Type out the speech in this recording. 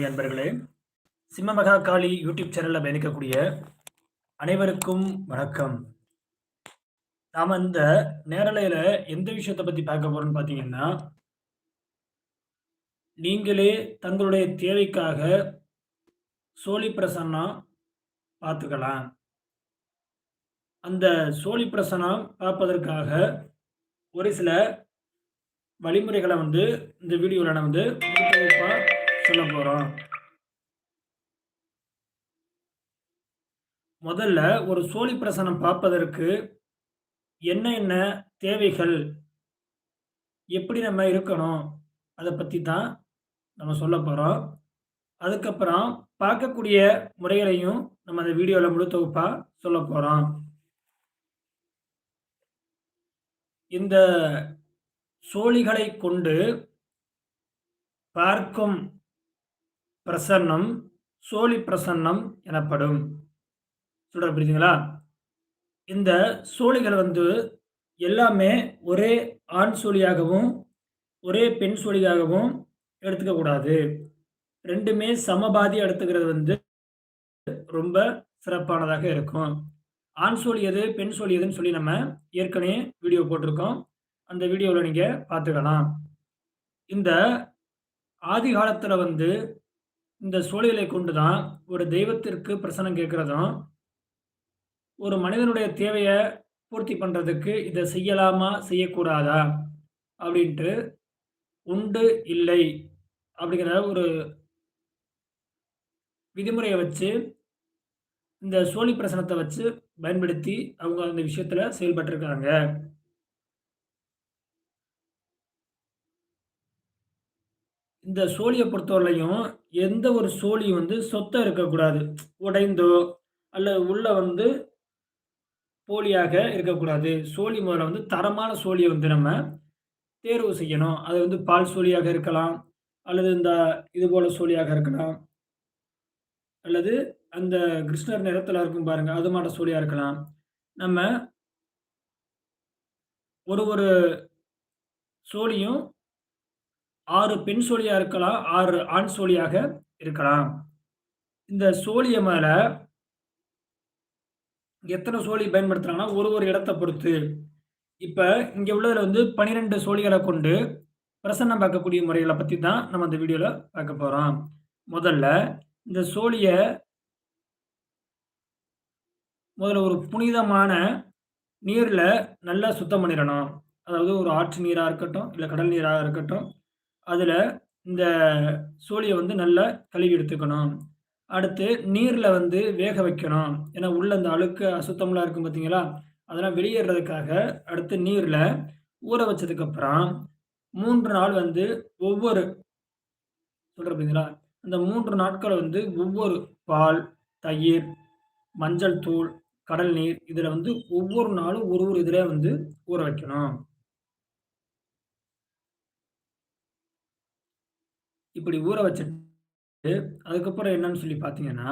சுவாமி அன்பர்களே சிம்மமகா காளி யூடியூப் சேனலில் பயணிக்கக்கூடிய அனைவருக்கும் வணக்கம். நாம் இந்த நேரலையில் எந்த விஷயத்தை பற்றி பார்க்க போகிறோம்னு பார்த்தீங்கன்னா நீங்களே தங்களுடைய தேவைக்காக சோழி பிரசன்னம் பார்த்துக்கலாம். அந்த சோழி பிரசனம் பார்ப்பதற்காக ஒரு சில வழிமுறைகளை வந்து இந்த வீடியோவில் நான் வந்து சொல்ல போகிறோம் முதல்ல ஒரு சோழி பிரசனம் பார்ப்பதற்கு என்ன என்ன தேவைகள்? எப்படி நம்ம இருக்கணும்? அதை பற்றி தான் நம்ம சொல்ல போகிறோம் அதுக்கப்புறம் பார்க்கக்கூடிய முறைகளையும் நம்ம அந்த வீடியோவில் முழு தொகுப்பாக சொல்ல போகிறோம் இந்த சோழிகளை கொண்டு பார்க்கும் பிரசன்னம் சோழி பிரசன்னம் எனப்படும். சொல்கிற புரியுதுங்களா இந்த சோழிகள் வந்து எல்லாமே ஒரே ஆண் சோழியாகவும் ஒரே பெண் சோழியாகவும் எடுத்துக்கக்கூடாது ரெண்டுமே சமபாதி எடுத்துக்கிறது வந்து ரொம்ப சிறப்பானதாக இருக்கும். ஆண் சோழி எது பெண் சோழி எதுன்னு சொல்லி நம்ம ஏற்கனவே வீடியோ போட்டிருக்கோம். அந்த வீடியோவில் நீங்கள் பார்த்துக்கலாம். இந்த ஆதி காலத்தில் வந்து இந்த சூழலை கொண்டு தான் ஒரு தெய்வத்திற்கு பிரசனம் கேட்குறதும் ஒரு மனிதனுடைய தேவையை பூர்த்தி பண்ணுறதுக்கு இதை செய்யலாமா செய்யக்கூடாதா அப்படின்ட்டு உண்டு இல்லை அப்படிங்கிற ஒரு விதிமுறையை வச்சு இந்த சோழி பிரசனத்தை வச்சு பயன்படுத்தி அவங்க அந்த விஷயத்தில் செயல்பட்டிருக்காங்க. இந்த சோழியை பொறுத்தவரையிலையும் எந்த ஒரு சோழியும் வந்து சொத்தை இருக்கக்கூடாது. உடைந்தோ அல்லது உள்ள வந்து போலியாக இருக்கக்கூடாது. சோழி முதல்ல வந்து தரமான சோழியை வந்து நம்ம தேர்வு செய்யணும். அது வந்து பால் சோழியாக இருக்கலாம் அல்லது இந்த இது போல சோழியாக இருக்கலாம் அல்லது அந்த கிருஷ்ணர் நிறத்தில் இருக்கும் பாருங்க அது மாட்ட சோழியாக இருக்கலாம். நம்ம ஒரு ஒரு சோழியும் ஆறு பெண் சோழியா இருக்கலாம் ஆறு ஆண் சோழியாக இருக்கலாம். இந்த சோழிய மேல எத்தனை சோழி பயன்படுத்துறாங்கன்னா ஒரு ஒரு இடத்தை பொறுத்து. இப்ப இங்க உள்ளதுல வந்து பனிரெண்டு சோழிகளை கொண்டு பிரசன்னம் பார்க்கக்கூடிய முறைகளை பத்தி தான் நம்ம இந்த வீடியோல பார்க்க போறோம். முதல்ல இந்த சோழிய முதல்ல ஒரு புனிதமான நீர்ல நல்லா சுத்தம் பண்ணிடணும். அதாவது ஒரு ஆற்று நீரா இருக்கட்டும் இல்லை கடல் நீராக இருக்கட்டும் அதில் இந்த சோழியை வந்து நல்லா கழுவி எடுத்துக்கணும். அடுத்து நீரில் வந்து வேக வைக்கணும். ஏன்னா உள்ள அந்த அழுக்கு அசுத்தம்லாம் இருக்கும் பார்த்தீங்களா அதெல்லாம் வெளியேறதுக்காக அடுத்து நீரில் ஊற வச்சதுக்கப்புறம் மூன்று நாள் வந்து ஒவ்வொரு சொல்கிற பார்த்தீங்களா அந்த மூன்று நாட்களை வந்து ஒவ்வொரு பால் தயிர் மஞ்சள் தூள் கடல் நீர் இதில் வந்து ஒவ்வொரு நாளும் ஒரு ஒரு இதில் வந்து ஊற வைக்கணும். இப்படி ஊற வச்சுட்டு அதுக்கப்புறம் என்னன்னு சொல்லி பார்த்தீங்கன்னா